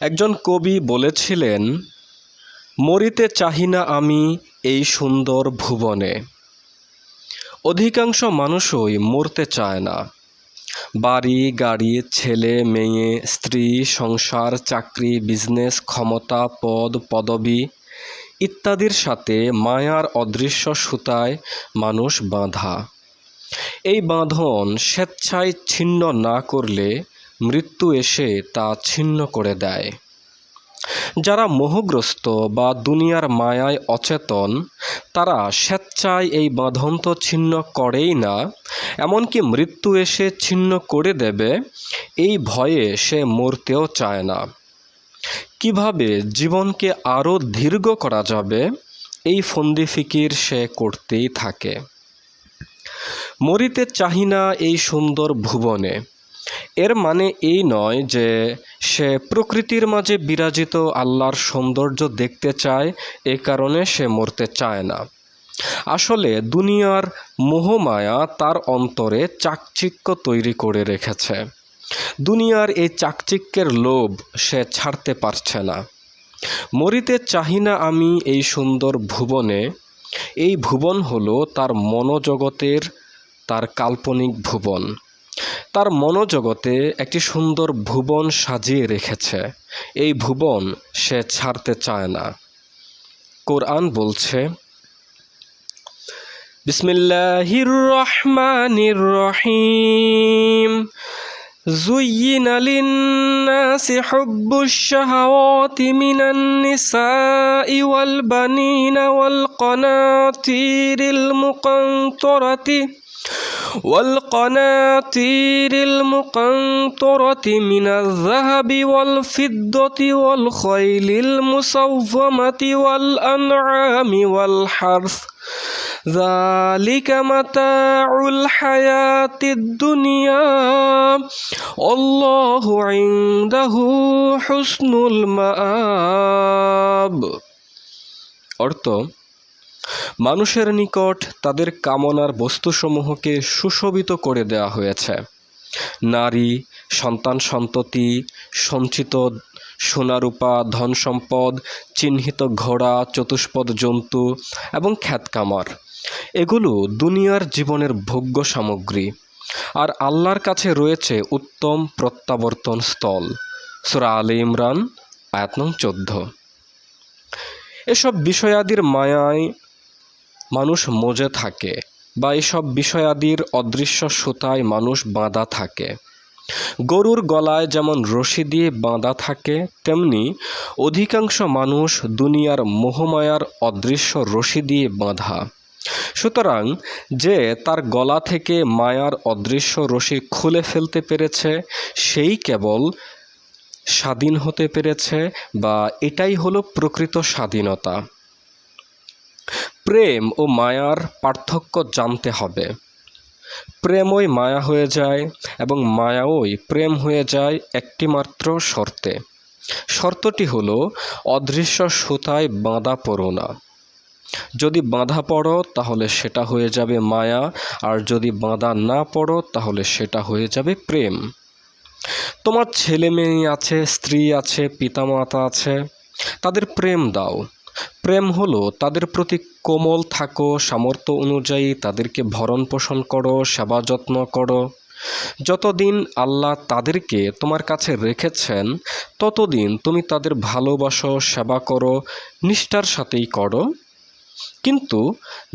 একজন কবি বলেছিলেন, মরিতে চাহি না আমি এই সুন্দর ভুবনে। অধিকাংশ মানুষই মরতে চায় না। বাড়ি, গাড়ি, ছেলে, মেয়ে, স্ত্রী, সংসার, চাকরি, বিজনেস, ক্ষমতা, পদ, পদবি ইত্যাদির সাথে মায়ার অদৃশ্য সুতায় মানুষ বাঁধা। এই বাঁধন স্বেচ্ছায় ছিন্ন না করলে মৃত্যু এসে তা ছিন্ন করে দেয়। যারা মোহগ্রস্ত বা দুনিয়ার মায়ায় অচেতন, তারা স্বেচ্ছায় এই বাঁধন তো ছিন্ন করেই না, এমনকি মৃত্যু এসে ছিন্ন করে দেবে, এই ভয়ে সে মরতেও চায় না। কীভাবে জীবনকে আরও দীর্ঘ করা যাবে, এই ফন্দি ফিকির সে করতেই থাকে। মরিতে চাহি না এই সুন্দর ভুবনে। এর মানে এই নয় যে সে প্রকৃতির মাঝে বিরাজিত আল্লাহর সৌন্দর্য দেখতে চায়, এ কারণে সে মরতে চায় না। আসলে দুনিয়ার মোহমায়া তার অন্তরে চাকচিক্য তৈরি করে রেখেছে। দুনিয়ার এই চাকচিক্যের লোভ সে ছাড়তে পারছে না। মরিতে চাহি না আমি এই সুন্দর ভুবনে। এই ভুবন হলো তার মনোজগতের, তার কাল্পনিক ভুবন। তার মনোজগতে একটি সুন্দর ভুবন সাজিয়ে রেখেছে এই ভুবন সে ছাড়তে চায় না কোরআন বলছে বিসমিল্লাহির রহমানির রহিম زين للناس حب الشهوات من النساء والبنين والقناطير المقنطرة والقناطير المقنطرة من الذهب والفضة والخيل المصومة والأنعام والحرث ذلك متاع الحياة الدنيا والله عنده حسن المآب অর্থ মানুষের নিকট তাদের কামনার বস্তুসমূহকে সুশোভিত করে দেওয়া হয়েছে। নারী, সন্তান সন্ততি, সঞ্চিত সোনারূপা, ধন সম্পদ, চিহ্নিত ঘোড়া, চতুষ্পদ জন্তু এবং খ্যাতকামার। এগুলো দুনিয়ার জীবনের ভোগ্য সামগ্রী। আর আল্লাহর কাছে রয়েছে উত্তম প্রত্যাবর্তন স্থল। সুরা আলী ইমরান, আয়াত নং চোদ্দ। এসব বিষয়াদির মায়ায় মানুষ মজে থাকে বা এসব বিষয়াদির অদৃশ্য সুতায় মানুষ বাঁধা থাকে। গরুর গলায় যেমন রশি দিয়ে বাঁধা থাকে, তেমনি অধিকাংশ মানুষ দুনিয়ার মোহমায়ার অদৃশ্য রশি দিয়ে বাঁধা। সুতরাং যে তার গলা থেকে মায়ার অদৃশ্য রশি খুলে ফেলতে পেরেছে, সেই কেবল স্বাধীন হতে পেরেছে বা এটাই হলো প্রকৃত স্বাধীনতা। প্রেম ও মায়ার পার্থক্য জানতে হবে। প্রেমই মায়া হয়ে যায় এবং মায়াওই প্রেম হয়ে যায় একটিমাত্র শর্তে। শর্তটি হলো, অদৃশ্য সুতায় বাঁধা পড়ো না। যদি বাঁধা পড়ো, তাহলে সেটা হয়ে যাবে মায়া, আর যদি বাঁধা না পড়ো, তাহলে সেটা হয়ে যাবে প্রেম। তোমার ছেলে মেয়ে আছে, স্ত্রী আছে, পিতামাতা আছে, তাদের প্রেম দাও। প্রেম হলো তাদের প্রতি কোমল থাকো, সামর্থ্য অনুযায়ী তাদেরকে ভরণ পোষণ করো, সেবা যত্ন করো। যতদিন আল্লাহ তাদেরকে তোমার কাছে রেখেছেন, ততদিন তুমি তাদের ভালোবাসো, সেবা করো, নিষ্ঠার সাথেই করো। কিন্তু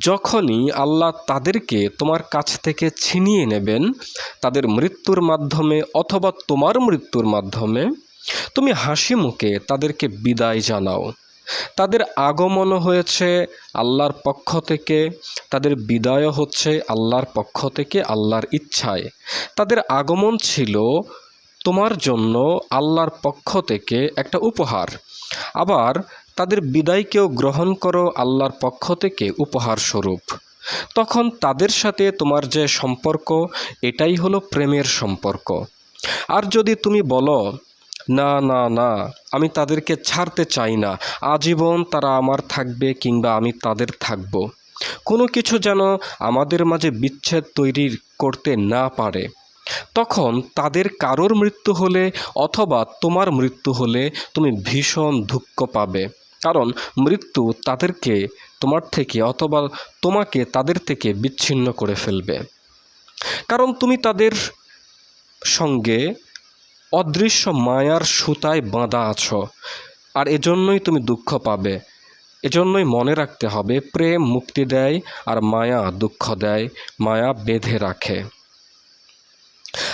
যখনই আল্লাহ তাদেরকে তোমার কাছ থেকে ছিনিয়ে নেবেন, তাদের মৃত্যুর মাধ্যমে অথবা তোমার মৃত্যুর মাধ্যমে, তুমি হাসি মুখে তাদেরকে বিদায় জানাও। তাদের আগমনও হয়েছে আল্লাহর পক্ষ থেকে, তাদের বিদায়ও হচ্ছে আল্লাহর পক্ষ থেকে আল্লাহর ইচ্ছায়। তাদের আগমন ছিল তোমার জন্য আল্লাহর পক্ষ থেকে একটা উপহার। আবার তাদের বিদায়কেও গ্রহণ করো আল্লাহর পক্ষ থেকে উপহার স্বরূপ। তখন তাদের সাথে তোমার যে সম্পর্ক, এটাই হলো প্রেমের সম্পর্ক। আর যদি তুমি বলো না না না, আমি তাদেরকে ছাড়তে চাই না। আজীবন তারা আমার থাকবে কিংবা আমি তাদের থাকব। কোনো কিছু যেন আমাদের মাঝে বিচ্ছেদ তৈরি করতে না পারে। তখন তাদের কারোর মৃত্যু হলে অথবা তোমার মৃত্যু হলে তুমি ভীষণ দুঃখ পাবে। কারণ মৃত্যু তাদেরকে তোমার থেকে অথবা তোমাকে তাদের থেকে বিচ্ছিন্ন করে ফেলবে। কারণ তুমি তাদের সঙ্গে অদৃশ্য মায়ার সুতায় বাঁধা আছো, আর এজন্যই তুমি দুঃখ পাবে। এজন্যই মনে রাখতে হবে, প্রেম মুক্তি দেয় আর মায়া দুঃখ দেয়, মায়া বেঁধে রাখে।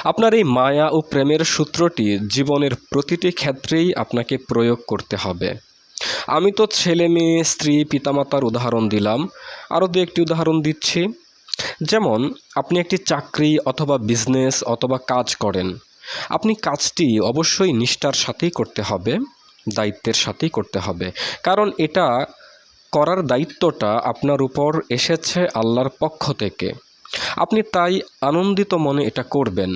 আপনার এই মায়া ও প্রেমের সূত্রটি জীবনের প্রতিটি ক্ষেত্রেই আপনাকে প্রয়োগ করতে হবে। আমি তো ছেলে মেয়ে, স্ত্রী, পিতামাতার উদাহরণ দিলাম। আরও দু একটি উদাহরণ দিচ্ছি। যেমন, আপনি একটি চাকরি অথবা বিজনেস অথবা কাজ করেন। আপনি কাজটি অবশ্যই নিষ্ঠার সাথেই করতে হবে, দায়িত্বের সাথেই করতে হবে। কারণ এটা করার দায়িত্বটা আপনার উপর এসেছে আল্লাহর পক্ষ থেকে। আপনি তাই আনন্দিত মনে এটা করবেন।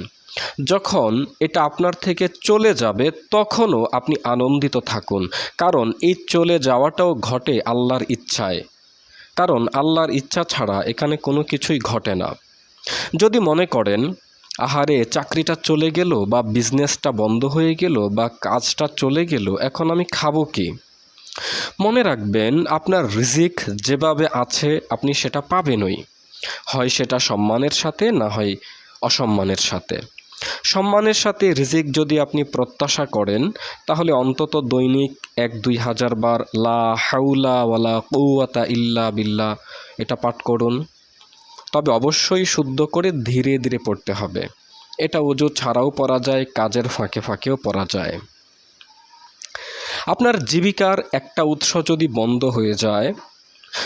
যখন এটা আপনার থেকে চলে যাবে, তখনও আপনি আনন্দিত থাকুন। কারণ এই চলে যাওয়াটাও ঘটে আল্লাহর ইচ্ছায়। কারণ আল্লাহর ইচ্ছা ছাড়া এখানে কোনো কিছুই ঘটে না। যদি মনে করেন আহারে, চাকরিটা চলে গেল বা বিজনেসটা বন্ধ হয়ে গেল বা কাজটা চলে গেল, এখন আমি খাব কি? মনে রাখবেন, আপনার রিজিক যেভাবে আছে, আপনি সেটা পাবেনই। হয় সেটা সম্মানের সাথে, না হয় অসম্মানের সাথে। সম্মানের সাথে রিজিক যদি আপনি প্রত্যাশা করেন, তাহলে অন্তত দৈনিক এক দুই হাজার বার লা হাউলা ওয়ালা কৌয়াতা ইল্লা বিল্লা এটা পাঠ করুন। তবে অবশ্যই শুদ্ধ করে ধীরে ধীরে পড়তে হবে। এটা উজু ছাড়াও পড়া যায়, কাজের ফাঁকে ফাঁকেও পড়া যায়। আপনার জীবিকার একটা উৎস যদি বন্ধ হয়ে যায়,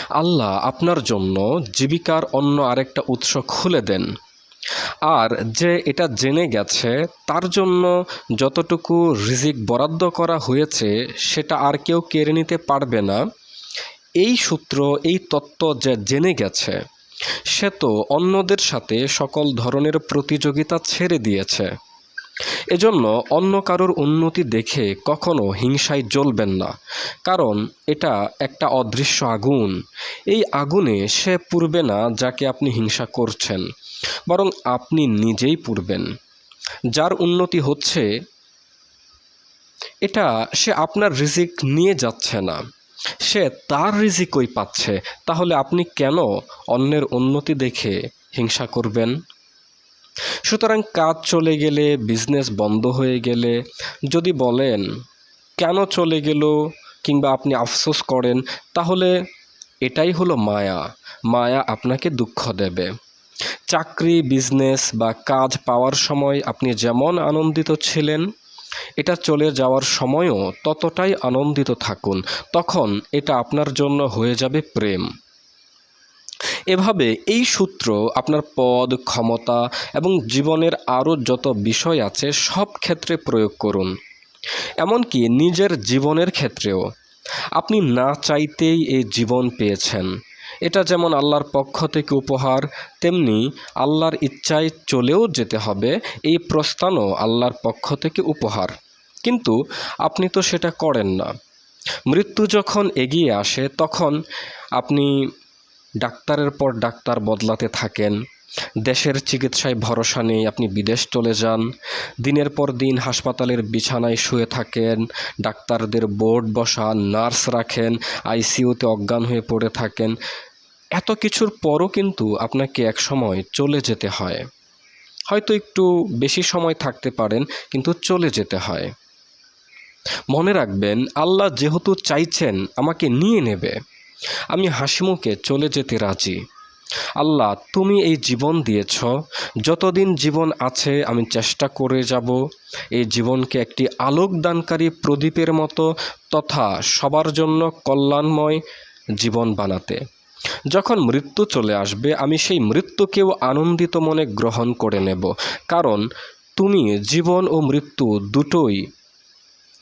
আল্লাহ আপনার জন্য জীবিকার অন্য আরেকটা উৎস খুলে দেন। আর যে এটা জেনে গেছে, তার জন্য যতটুকু রিজিক বরাদ্দ করা হয়েছে, সেটা আর কেউ কেড়ে নিতে পারবে না। এই সূত্র, এই তত্ত্ব যে জেনে গেছে সে তো অন্যদের সাথে সকল ধরনের প্রতিযোগিতা ছেড়ে দিয়েছে। এজন্য অন্য কারোর উন্নতি দেখে কখনো হিংসায় জ্বলবেন না, কারণ এটা একটা অদৃশ্য আগুন। এই আগুনে সে পুড়বে না যাকে আপনি হিংসা করছেন, বরং আপনি নিজেই পুড়বেন। যার উন্নতি হচ্ছে, এটা সে আপনার রিজিক নিয়ে যাচ্ছে না। সে তার রিজিকই পাচ্ছে, তাহলে আপনি কেন অন্যের উন্নতি দেখে হিংসা করবেন? সুতরাং কাজ চলে গেলে বিজনেস বন্ধ হয়ে গেলে, যদি বলেন, কেন চলে গেল? কিংবা আপনি আফসোস করেন, তাহলে এটাই হলো মায়া। মায়া আপনাকে দুঃখ দেবে। চাকরি বিজনেস বা কাজ পাওয়ার সময় আপনি যেমন আনন্দিত ছিলেন এটা চলে যাওয়ার সময়ও ততটাই আনন্দিত থাকুন, তখন এটা আপনার জন্য হয়ে যাবে প্রেম। এভাবে এই সূত্র আপনার পদ, ক্ষমতা এবং জীবনের আরও যত বিষয় আছে সব ক্ষেত্রে প্রয়োগ করুন। এমনকি নিজের জীবনের ক্ষেত্রেও। আপনি না চাইতেই এই জীবন পেয়েছেন। এটা যেমন আল্লাহর পক্ষ থেকে উপহার, তেমনি আল্লাহর ইচ্ছায় চলেও যেতে হবে, এই প্রস্থানও আল্লাহর পক্ষ থেকে উপহার। কিন্তু আপনি তো সেটা করেন না। মৃত্যু যখন এগিয়ে আসে, তখন আপনি ডাক্তারের পর ডাক্তার বদলাতে থাকেন। দেশের চিকিৎসায় ভরসা নেই, আপনি বিদেশ চলে যান। দিনের পর দিন হাসপাতালের বিছানায় শুয়ে থাকেন, ডাক্তারদের বোর্ড বসান, নার্স রাখেন, আইসিইউতে অজ্ঞান হয়ে পড়ে থাকেন। এত কিছুর পরও কিন্তু আপনাকে এক সময় চলে যেতে হয়। হয়তো একটু বেশি সময় থাকতে পারেন, কিন্তু চলে যেতে হয়। মনে রাখবেন, আল্লাহ যেহেতু চাইছেন আমাকে নিয়ে নেবে, আমি হাসিমুখে চলে যেতে রাজি। আল্লাহ, তুমি এই জীবন দিয়েছ, যতদিন জীবন আছে আমি চেষ্টা করে যাব, এই জীবনকে একটি আলোকদানকারী প্রদীপের মতো তথা সবার জন্য কল্যাণময় জীবন বানাতে। যখন মৃত্যু চলে আসবে, আমি সেই মৃত্যুকেও আনন্দিত মনে গ্রহণ করে নেব। কারণ তুমি জীবন ও মৃত্যু দুটোই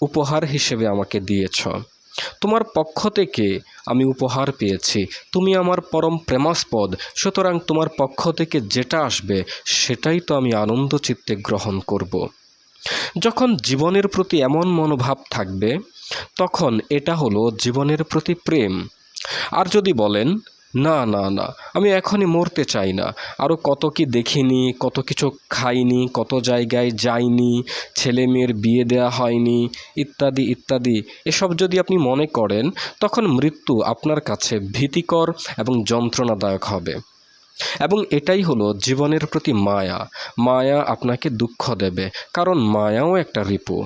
উপহার হিসেবে আমাকে দিয়েছ। তোমার পক্ষ থেকে আমি উপহার পেয়েছি। তুমি আমার পরম প্রেমাস্পদ। সুতরাং তোমার পক্ষ থেকে যেটা আসবে, সেটাই তো আমি আনন্দ চিত্তে গ্রহণ করব। যখন জীবনের প্রতি এমন মনোভাব থাকবে, তখন এটা হলো জীবনের প্রতি প্রেম। আর যদি বলেন, না না না, আমি এখনই মরতে চাই না। আরও কত কি দেখিনি, কত কিছু খাইনি, কত জায়গায় যাইনি, ছেলে মেয়ের বিয়ে দেওয়া হয়নি, ইত্যাদি ইত্যাদি। এসব যদি আপনি মনে করেন, তখন মৃত্যু আপনার কাছে ভীতিকর এবং যন্ত্রণাদায়ক হবে। এবং এটাই হলো জীবনের প্রতি মায়া। মায়া আপনাকে দুঃখ দেবে, কারণ মায়াও একটা রিপু।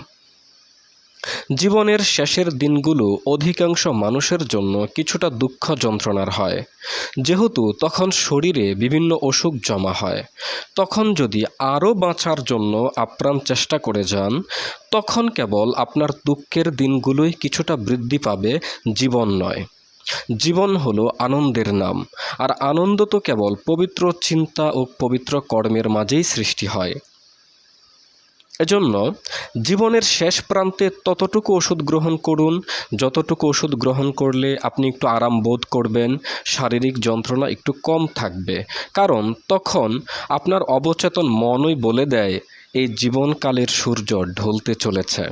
জীবনের শেষের দিনগুলো অধিকাংশ মানুষের জন্য কিছুটা দুঃখ যন্ত্রণার হয়। যেহেতু তখন শরীরে বিভিন্ন অসুখ জমা হয়। তখন যদি আরও বাঁচার জন্য আপ্রাণ চেষ্টা করে যান, তখন কেবল আপনার দুঃখের দিনগুলোই কিছুটা বৃদ্ধি পাবে জীবন নয়। জীবন হলো আনন্দের নাম, আর আনন্দ তো কেবল পবিত্র চিন্তা ও পবিত্র কর্মের মাঝেই সৃষ্টি হয়। এজন্য জীবনের শেষ প্রান্তে ততটুকু ওষুধ গ্রহণ করুন। যতটুকু ওষুধ গ্রহণ করলে আপনি একটু আরাম বোধ করবেন, শারীরিক যন্ত্রণা একটু কম থাকবে। কারণ তখন আপনার অবচেতন মনই বলে দেয়, এই জীবনকালের সূর্য ঢলতে চলেছে।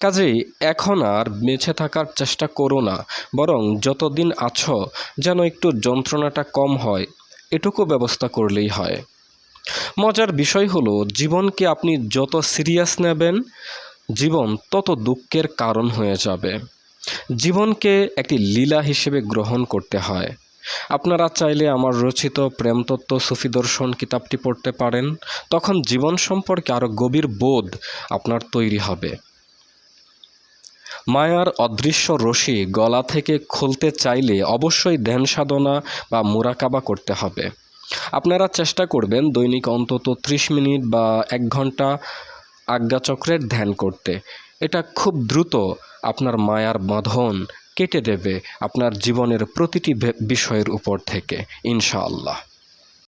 কাজেই এখন আর বেঁচে থাকার চেষ্টা করো না, বরং যতদিন আছো যেন একটু যন্ত্রণাটা কম হয়, এটুকু ব্যবস্থা করলেই হয়। মজার বিষয় হলো, জীবনকে আপনি যত সিরিয়াস নেবেন, জীবন তত দুঃখের কারণ হয়ে যাবে। জীবনকে একটি লীলা হিসেবে গ্রহণ করতে হয়। আপনারা চাইলে আমার রচিত প্রেমতত্ত্ব সুফি দর্শন কিতাবটি পড়তে পারেন, তখন জীবন সম্পর্কে আরও গভীর বোধ আপনার তৈরি হবে। মায়ার অদৃশ্য রশি গলা থেকে খুলতে চাইলে অবশ্যই ধ্যান সাধনা বা মুরাকাবা করতে হবে। আপনারা চেষ্টা করবেন দৈনিক অন্তত ত্রিশ মিনিট বা এক ঘণ্টা আজ্ঞাচক্রের ধ্যান করতে। এটা খুব দ্রুত আপনার মায়ার বাঁধন কেটে দেবে আপনার জীবনের প্রতিটি বিষয়ের উপর থেকে, ইনশাআল্লাহ।